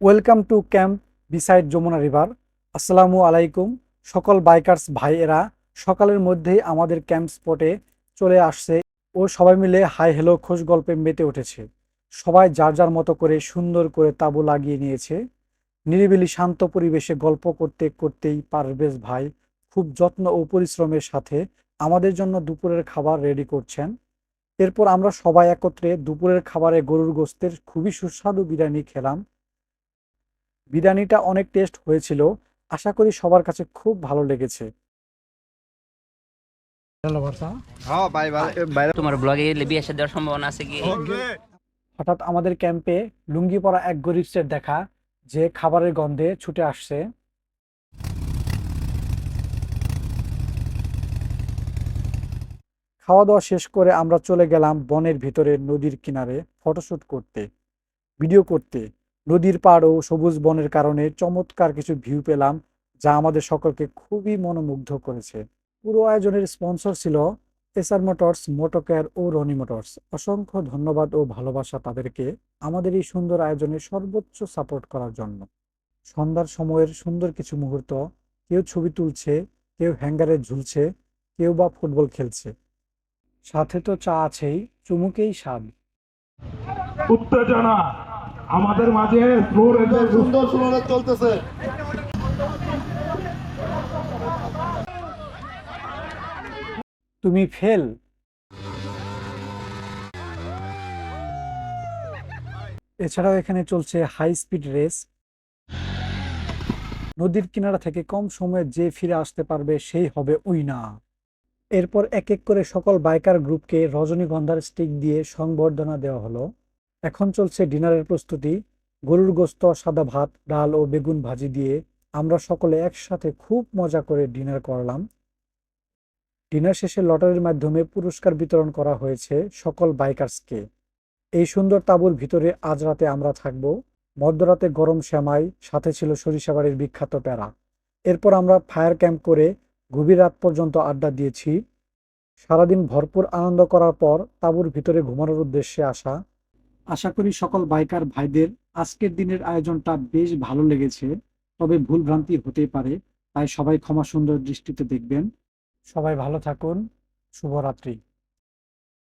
Welcome to camp beside Jamuna river. আসসালামু আলাইকুম। সকল বাইকার্স ভাইয়েরা, সকালের মধ্যেই আমাদের ক্যাম্প স্পটে চলে আসছে ও সবাই মিলে হাই হ্যালো খোঁজ গল্পে মেতে উঠেছে। সবাই যার যার মতো করে সুন্দর করে তাঁবু লাগিয়ে নিয়েছে। নিরিবিলি শান্ত পরিবেশে গল্প করতে করতেই পারভেজ ভাই খুব যত্ন ও পরিশ্রমের সাথে আমাদের জন্য দুপুরের খাবার রেডি করছেন। এরপর আমরা সবাই একত্রে দুপুরের খাবারে গরুর গোস্তের খুবই সুস্বাদু বিরিয়ানি খেলাম। বিরিয়ানিটা অনেক টেস্ট হয়েছিল। আশা করি সবার কাছে খুব ভালো লেগেছে। হ্যাঁ তোমার ব্লগে বিয়ে দেওয়ার সম্ভাবনা আছে কি? হঠাৎ আমাদের ক্যাম্পে লুঙ্গি পরা এক গরিবসের দেখা যে খাবারের গন্ধে ছুটে আসছে। খাওয়া দাওয়া শেষ করে আমরা চলে গেলাম বনের ভিতরে নদীর কিনারে ফটোশ্যুট করতে ভিডিও করতে। নদীর পাড় ও সবুজ বনের কারণে চমৎকার কিছু ভিউ পেলাম, যা আমাদের সকলকে খুবই মনোমুগ্ধ করেছে। পুরো আয়োজনের স্পন্সর ছিল এসআর মোটরস মোটোকেয়ার ও রনি মোটরস অসংখ্য ধন্যবাদ ও ভালোবাসা তাদেরকে আমাদের এই সুন্দর আয়োজনে সর্বোচ্চ সাপোর্ট করার জন্য। সন্ধ্যার সময়ের সুন্দর কিছু মুহূর্ত, কেউ ছবি তুলছে, কেউ হ্যাঙ্গারে ঝুলছে, কেউ বা ফুটবল খেলছে। সাথে তো চা আছেই, চুমুকেই স্বাদ। উত্তেজনা আমাদের মাঝে ফ্লোর সুন্দর সুন্দর চলতেছে। তুমি ফেল। এছাড়াও এখানে চলছে হাই স্পিড রেস নদীর কিনারা থেকে কম সময়ে যে ফিরে আসতে পারবে সেই হবে উইনা এরপর এক এক করে সকল বাইকার গ্রুপকে রজনীগন্ধার স্টিক দিয়ে সংবর্ধনা দেওয়া হলো। এখন চলছে ডিনারের প্রস্তুতি। গরুর গোস্ত, সাদা ভাত, ডাল ও বেগুন ভাজি দিয়ে আমরা সকলে একসাথে খুব মজা করে ডিনার করলাম। ডিনার শেষে লটারির মাধ্যমে পুরস্কার বিতরণ করা হয়েছে সকল বাইকার্সকে। এই সুন্দর তাঁবুর ভিতরে আজ রাতে আমরা থাকব। মধ্যরাতে গরম শ্যামাই, সাথে ছিল সরিষাবাড়ির বিখ্যাত প্যারা এরপর আমরা ফায়ার ক্যাম্প করে গভীর রাত পর্যন্ত আড্ডা দিয়েছি। সারাদিন ভরপুর আনন্দ করার পর তাঁবুর ভিতরে ঘুমানোর উদ্দেশ্যে আসা আশা করি সকল বাইকার ভাইদের আজকের দিনের আয়োজনটা বেশ ভালো লেগেছে, তবে ভুল ভ্রান্তি হতেই পারে, তাই সবাই ক্ষমা সুন্দর দৃষ্টিতে দেখবেন। সবাই ভালো থাকুন, শুভরাত্রি।